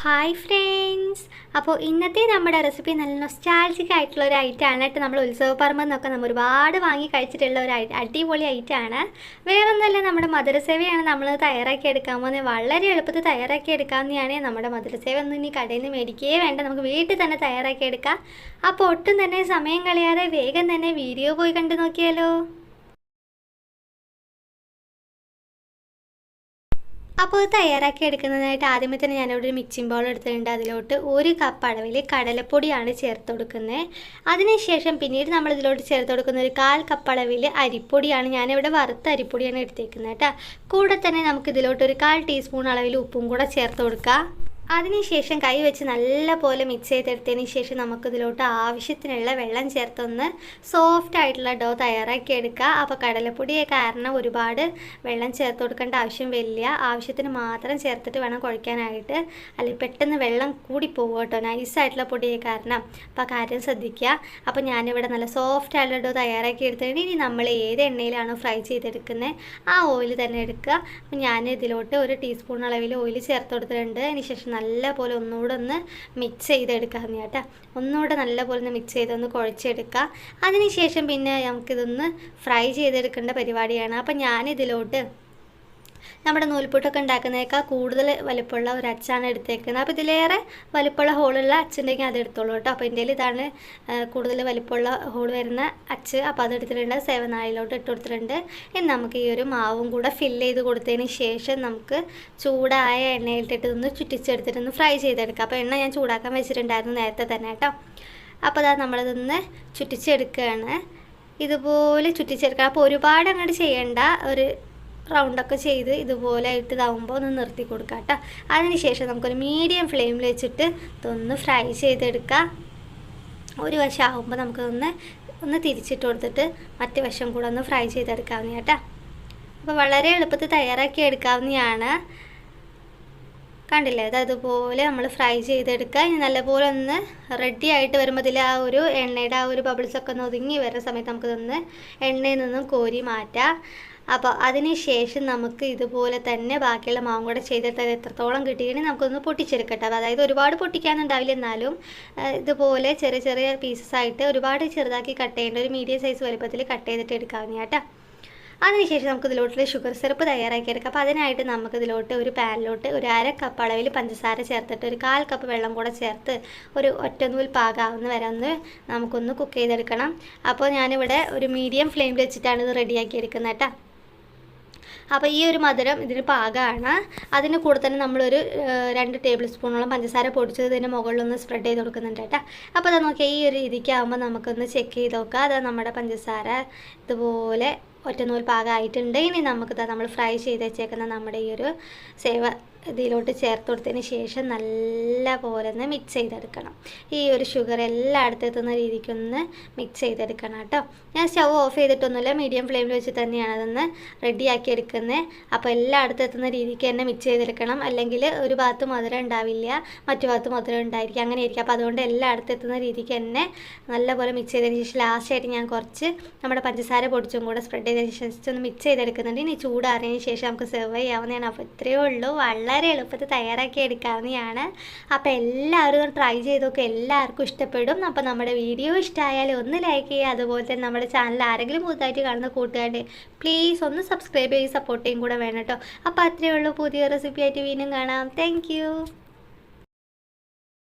Hi friends അപ്പോൾ ഇന്നത്തെ നമ്മുടെ റെസിപ്പി നല്ല നൊസ്റ്റാൾജിക് ആയിട്ടുള്ള ഒരു ഐറ്റമാണ് കേട്ടോ. നമ്മൾ ഉത്സവ എന്നൊക്കെ നമ്മൾ ഒരുപാട് വാങ്ങി കഴിച്ചിട്ടുള്ള ഒരു അടിപൊളി ഐറ്റമാണ് വേറെ ഒന്നല്ല നമ്മുടെ മധുരസേവയാണ് നമ്മൾ തയ്യാറാക്കി എടുക്കാൻ പോകുന്നത്. വളരെ എളുപ്പത്തിൽ തയ്യാറാക്കി എടുക്കാവുന്നതാണ് നമ്മുടെ മധുരസേവ. ഒന്നും ഇനി കടയിൽ നിന്ന് മേടിക്കുകയേ വേണ്ട. നമുക്ക് വീട്ടിൽ തന്നെ തയ്യാറാക്കി എടുക്കാം. അപ്പോൾ ഒട്ടും തന്നെ സമയം കളയാതെ വേഗം തന്നെ വീഡിയോ പോയി കണ്ടു നോക്കിയാലോ. അപ്പോൾ ഇത് തയ്യാറാക്കി എടുക്കുന്നതിനായിട്ട് ആദ്യമേ തന്നെ ഞാനിവിടെ ഒരു മിക്സിംഗ് ബൗൾ എടുത്തിട്ടുണ്ട്. അതിലോട്ട് ഒരു കപ്പ് അളവിൽ കടലപ്പൊടിയാണ് ചേർത്ത് കൊടുക്കുന്നത്. അതിനുശേഷം പിന്നീട് നമ്മൾ ഇതിലോട്ട് ചേർത്ത് കൊടുക്കുന്ന ഒരു കാൽ കപ്പ് അളവിൽ അരിപ്പൊടിയാണ് ഞാനിവിടെ വറുത്ത അരിപ്പൊടിയാണ് എടുത്തേക്കുന്നത് കേട്ടോ. കൂടെ തന്നെ നമുക്ക് ഇതിലോട്ട് ഒരു കാൽ ടീസ്പൂൺ അളവിൽ ഉപ്പും കൂടെ ചേർത്ത് കൊടുക്കാം. അതിനുശേഷം കൈ വെച്ച് നല്ല പോലെ മിക്സ് ചെയ്തെടുത്തതിന് ശേഷം നമുക്കിതിലോട്ട് ആവശ്യത്തിനുള്ള വെള്ളം ചേർത്തൊന്ന് സോഫ്റ്റ് ആയിട്ടുള്ള ഡോ തയ്യാറാക്കി എടുക്കുക. അപ്പോൾ കടലപ്പൊടിയെ കാരണം ഒരുപാട് വെള്ളം ചേർത്ത് കൊടുക്കേണ്ട ആവശ്യം വരില്ല. ആവശ്യത്തിന് മാത്രം ചേർത്തിട്ട് വേണം കുഴയ്ക്കാനായിട്ട്. അല്ലെങ്കിൽ പെട്ടെന്ന് വെള്ളം കൂടി പോകും കേട്ടോ നൈസായിട്ടുള്ള പൊടിയെ കാരണം. അപ്പോൾ ആ കാര്യം ശ്രദ്ധിക്കുക. അപ്പോൾ ഞാനിവിടെ നല്ല സോഫ്റ്റ് ആയിട്ടുള്ള ഡോ തയ്യാറാക്കി എടുത്തിട്ട് ഇനി നമ്മൾ ഏത് എണ്ണയിലാണോ ഫ്രൈ ചെയ്തെടുക്കുന്നത് ആ ഓയിൽ തന്നെ എടുക്കുക. അപ്പോൾ ഞാൻ ഇതിലോട്ട് ഒരു ടീസ്പൂൺ അളവിൽ ഓയിൽ ചേർത്ത് കൊടുത്തിട്ടുണ്ട്. അതിന് ശേഷം നല്ല പോലെ ഒന്നുകൂടെ ഒന്ന് മിക്സ് ചെയ്തെടുക്കാമെന്ന് കേട്ടോ. ഒന്നുകൂടെ നല്ല പോലെ ഒന്ന് മിക്സ് ചെയ്തൊന്ന് കുഴച്ചെടുക്കുക അതിനുശേഷം പിന്നെ നമുക്കിതൊന്ന് ഫ്രൈ ചെയ്തെടുക്കേണ്ട പരിപാടിയാണ്. അപ്പം ഞാനിതിലോട്ട് നമ്മുടെ നൂൽപുട്ടൊക്കെ ഉണ്ടാക്കുന്നതിനേക്കാൾ കൂടുതൽ വലിപ്പമുള്ള ഒരു അച്ചാണ് എടുത്തേക്കുന്നത്. അപ്പോൾ ഇതിലേറെ വലിപ്പമുള്ള ഹോളുള്ള അച്ചുണ്ടെങ്കിൽ അത് എടുത്തോളൂ കേട്ടോ. അപ്പോൾ എന്റെ ഇതാണ് കൂടുതൽ വലിപ്പമുള്ള ഹോൾ വരുന്ന അച്ച്. അപ്പോൾ അത് എടുത്തിട്ടുണ്ട്. സെവൻ ആയിലോട്ട് ഇട്ട് കൊടുത്തിട്ടുണ്ട്. ഇനി നമുക്ക് ഈ ഒരു മാവും കൂടെ ഫില്ല് ചെയ്ത് കൊടുത്തതിന് ശേഷം നമുക്ക് ചൂടായ എണ്ണയിലിട്ടിട്ട് ഒന്ന് ചുറ്റിച്ചെടുത്തിട്ടൊന്ന് ഫ്രൈ ചെയ്തെടുക്കാം. അപ്പോൾ എണ്ണ ഞാൻ ചൂടാക്കാൻ വെച്ചിട്ടുണ്ടായിരുന്നു നേരത്തെ തന്നെ കേട്ടോ. അപ്പോൾ അതാ നമ്മളിതൊന്ന് ചുറ്റിച്ചെടുക്കുകയാണ്. ഇതുപോലെ ചുറ്റിച്ചെടുക്കണം. അപ്പോൾ ഒരുപാട് അങ്ങോട്ട് ചെയ്യേണ്ട. ഒരു റൗണ്ടൊക്കെ ചെയ്ത് ഇതുപോലെ ആയിട്ട് ഇതാവുമ്പോൾ ഒന്ന് നിർത്തി കൊടുക്കാം കേട്ടോ അതിനുശേഷം നമുക്കൊരു മീഡിയം ഫ്ലെയിമിൽ വെച്ചിട്ട് ഇതൊന്ന് ഫ്രൈ ചെയ്തെടുക്കാം. ഒരു വശം ആകുമ്പോൾ നമുക്കൊന്ന് ഒന്ന് തിരിച്ചിട്ട് കൊടുത്തിട്ട് മറ്റേ വശം കൂടെ ഒന്ന് ഫ്രൈ ചെയ്തെടുക്കാവുന്ന കേട്ടോ. അപ്പോൾ വളരെ എളുപ്പത്തിൽ തയ്യാറാക്കി എടുക്കാവുന്നതാണ്. കണ്ടില്ലേ? അത് അതുപോലെ നമ്മൾ ഫ്രൈ ചെയ്തെടുക്കുക. ഇനി നല്ലപോലെ ഒന്ന് റെഡി ആയിട്ട് വരുമ്പോൾ അതിൽ ആ ഒരു എണ്ണയുടെ ആ ഒരു ബബിൾസൊക്കെ ഒന്ന് ഒതുങ്ങി വരുന്ന സമയത്ത് നമുക്കിതൊന്ന് എണ്ണയിൽ നിന്നും കോരി മാറ്റാം. അപ്പോൾ അതിന് ശേഷം നമുക്ക് ഇതുപോലെ തന്നെ ബാക്കിയുള്ള മാവും കൂടെ ചെയ്തിട്ട് അത് എത്രത്തോളം കിട്ടിയിട്ട് നമുക്കൊന്ന് പൊട്ടിച്ചെടുക്കട്ടെ. അതായത് ഒരുപാട് പൊട്ടിക്കാനുണ്ടാവില്ല. എന്നാലും ഇതുപോലെ ചെറിയ ചെറിയ പീസസ് ആയിട്ട് ഒരുപാട് ചെറുതാക്കി കട്ട് ചെയ്യേണ്ട ഒരു മീഡിയം സൈസ് വലുപ്പത്തിൽ കട്ട് ചെയ്തിട്ട് എടുക്കാവുന്ന കേട്ടോ. അതിനുശേഷം നമുക്ക് ഇതിലോട്ട് ഷുഗർ സിറപ്പ് തയ്യാറാക്കി എടുക്കാം. അപ്പോൾ അതിനായിട്ട് നമുക്ക് ഇതിലോട്ട് ഒരു പാനിലോട്ട് ഒരു അര കപ്പ് അളവിൽ പഞ്ചസാര ചേർത്തിട്ട് ഒരു കാൽ കപ്പ് വെള്ളം കൂടെ ചേർത്ത് ഒരു ഒറ്റനൂൽ പാകാവുന്ന വരെ ഒന്ന് നമുക്കൊന്ന് കുക്ക് ചെയ്തെടുക്കണം. അപ്പോൾ ഞാനിവിടെ ഒരു മീഡിയം ഫ്ലെയിമിൽ വെച്ചിട്ടാണ് ഇത് റെഡിയാക്കി എടുക്കുന്നത് കേട്ടോ. അപ്പോൾ ഈ ഒരു മധുരം ഇതിന് പാകമാണ് അതിന് കൂടെ തന്നെ നമ്മളൊരു രണ്ട് ടേബിൾ സ്പൂണോളം പഞ്ചസാര പൊടിച്ചത് ഇതിന്റെ മുകളിലൊന്ന് സ്പ്രെഡ് ചെയ്ത് കൊടുക്കുന്നുണ്ട് കേട്ടോ. അപ്പോൾ അത് നോക്കിയാൽ ഈ ഒരു രീതിക്കാകുമ്പോൾ നമുക്കൊന്ന് ചെക്ക് ചെയ്ത് നോക്കാം. അത് നമ്മുടെ പഞ്ചസാര ഇതുപോലെ ഒറ്റനൂൽ പാകമായിട്ടുണ്ട് ഇനി നമുക്ക് ദാ നമ്മൾ ഫ്രൈ ചെയ്ത് വെച്ചേക്കുന്ന നമ്മുടെ ഈ ഒരു സേവ ഇതിലോട്ട് ചേർത്ത് കൊടുത്തതിന് ശേഷം നല്ല പോലെ ഒന്ന് മിക്സ് ചെയ്തെടുക്കണം. ഈ ഒരു ഷുഗർ എല്ലായിടത്തും എത്തുന്ന രീതിക്കൊന്ന് മിക്സ് ചെയ്തെടുക്കണം കേട്ടോ. ഞാൻ സ്റ്റവ് ഓഫ് ചെയ്തിട്ടൊന്നുമില്ല മീഡിയം ഫ്ലെയിമിൽ വെച്ച് തന്നെയാണ് അതൊന്ന് റെഡിയാക്കി എടുക്കുന്നത്. അപ്പോൾ എല്ലായിടത്തും എത്തുന്ന രീതിക്ക് തന്നെ മിക്സ് ചെയ്തെടുക്കണം. അല്ലെങ്കിൽ ഒരു ഭാഗത്ത് മധുരം ഉണ്ടാവില്ല മറ്റു ഭാഗത്ത് മധുരം ഉണ്ടായിരിക്കും അങ്ങനെ ആയിരിക്കും. അപ്പോൾ അതുകൊണ്ട് എല്ലായിടത്തും എത്തുന്ന രീതിക്ക് തന്നെ നല്ലപോലെ മിക്സ് ചെയ്തതിന് ശേഷം ലാസ്റ്റായിട്ട് ഞാൻ കുറച്ച് നമ്മുടെ പഞ്ചസാര പൊടിച്ചും കൂടെ സ്പ്രെഡ് ചെയ്തതിന് ശേഷം ഒന്ന് മിക്സ് ചെയ്തെടുക്കുന്നുണ്ട്. ഇനി ചൂടാറിയതിന് ശേഷം നമുക്ക് സെർവ് ചെയ്യാവുന്നതാണ്. അപ്പോൾ ഇത്രയേ ഉള്ളൂ. വളരെ എളുപ്പത്തിൽ തയ്യാറാക്കി എടുക്കാവുന്നതാണ്. അപ്പോൾ എല്ലാവരും ട്രൈ ചെയ്തൊക്കെ എല്ലാവർക്കും ഇഷ്ടപ്പെടും. അപ്പോൾ നമ്മുടെ വീഡിയോ ഇഷ്ടമായാൽ ഒന്ന് ലൈക്ക് ചെയ്യുക. അതുപോലെ തന്നെ നമ്മുടെ ചാനൽ ആരെങ്കിലും പുതുതായിട്ട് കാണുന്ന കൂട്ടുകാരുടെ പ്ലീസ് ഒന്ന് സബ്സ്ക്രൈബ് ചെയ്ത് സപ്പോർട്ട് കൂടെ വേണം കേട്ടോ. അപ്പോൾ അത്രയേ ഉള്ളൂ. പുതിയ റെസിപ്പി ആയിട്ട് വീണ്ടും കാണാം. താങ്ക്